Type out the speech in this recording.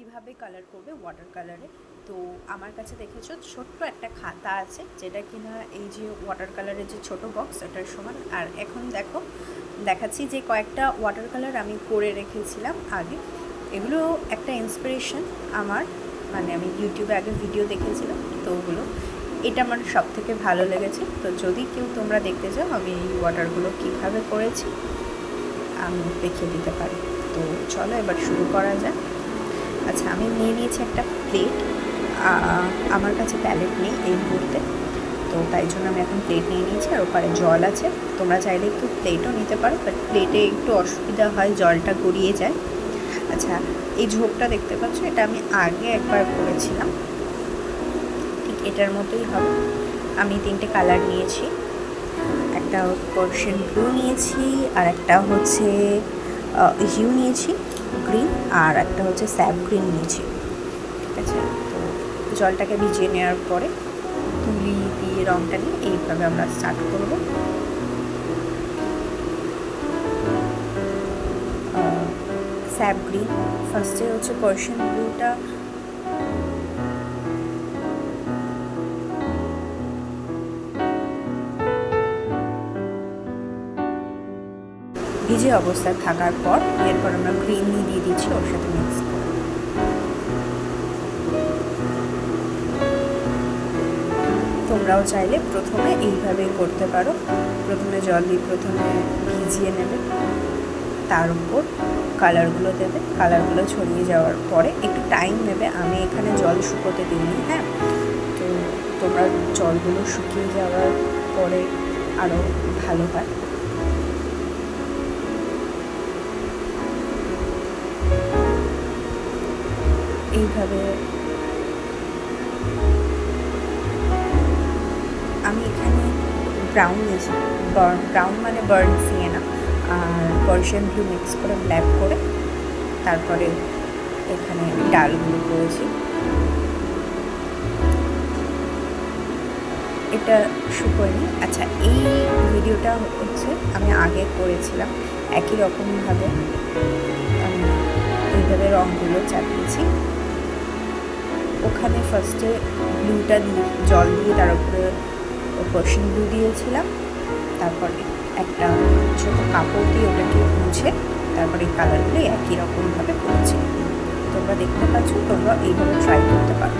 এইভাবে কালার করবে ওয়াটার কালারে তো আমার কাছে দেখেছ, ছোট্ট একটা খাতা আছে, যেটা কিনা এই যে ওয়াটার কালারের যে ছোট বক্স ওটার সমান। আর এখন দেখো, দেখাচ্ছি যে কয়েকটা ওয়াটার কালার আমি করে রেখেছিলাম আগে। এগুলো একটা ইন্সপিরেশন আমার মানে আমি ইউটিউবে আগে ভিডিও দেখেছিলাম, তো ওগুলো। এটা আমার সব থেকে ভালো লেগেছে। তো যদি কেউ তোমরা দেখতে চাও, আমি এই ওয়াটারগুলো কীভাবে করেছি, আমি দেখিয়ে দিতে পারি। তো চলো এবার শুরু করা যাক। আচ্ছা আমি নিয়ে নিয়েছি একটা প্লেট আমার কাছে প্যালেট নেই এই মুহূর্তে। তো তাই জন্য আমি এখন প্লেট নিয়ে নিয়েছি, আর ওপারে জল আছে। তোমরা চাইলে একটু প্লেটও নিতে পারো বাট প্লেটে একটু অসুবিধা হয়, জলটা গড়িয়ে যায়। আচ্ছা এই ঝোপটা দেখতে পাচ্ছ, এটা আমি আগে একবার করেছিলাম। ঠিক এটার মতোই হবে। আমি তিনটে কালার নিয়েছি। একটা পার্সিয়ান ব্লু নিয়েছি, আর একটা হচ্ছে হিউ নিয়েছি। গ্রিন আর একটা হচ্ছে স্যাপ গ্রিন নিয়েছি। ঠিক আছে? তো জলটাকে ভিজিয়ে নেওয়ার পরে তুলি দিয়ে রঙটা নিয়ে এইভাবে আমরা স্টার্ট করব। স্যাপ গ্রিন ফার্স্টে হচ্ছে পার্সিয়ান ব্লুটা ভিজে অবস্থায় থাকার পর, এরপর আমরা গ্রিন দিয়ে দিচ্ছি, ওর সাথে মিক্স তোমরাও চাইলে প্রথমে এইভাবে করতে পারো। প্রথমে জল দিয়ে প্রথমে ভিজিয়ে নেবে। তার উপর কালারগুলো দেবে। কালারগুলো ছড়িয়ে যাওয়ার পরে একটু টাইম নেবে। আমি এখানে জল শুকোতে দিইনি হ্যাঁ? তো তোমরা জলগুলো শুকিয়ে যাওয়ার পরে আরও ভালো হয়। এইভাবে আমি এখানে ব্রাউন নিয়েছি। ব্রাউন মানে বার্ন সিয়েনা আর পার্সিয়ান ব্লু মিক্স করে ব্ল্যাক করে তারপরে এখানে ডালগুলো করেছি। এটা শুকোয়নি আচ্ছা এই ভিডিওটা হচ্ছে আমি আগে করেছিলাম। একই রকমভাবে আমি এইভাবে রঙগুলো চাপিয়েছি। ওখানে ফার্স্টে ব্লুটা দিয়ে, জল দিয়ে তার উপরে পার্সিয়ান ব্লু দিয়েছিলাম। তারপরে একটা ছোটো কাপড় দিয়ে ওটাকে মুছে তারপরে এই কালারগুলো একই রকমভাবে করেছি তোমরা দেখতে পাচ্ছ, তোমরা এইভাবে ট্রাই করতে পারো।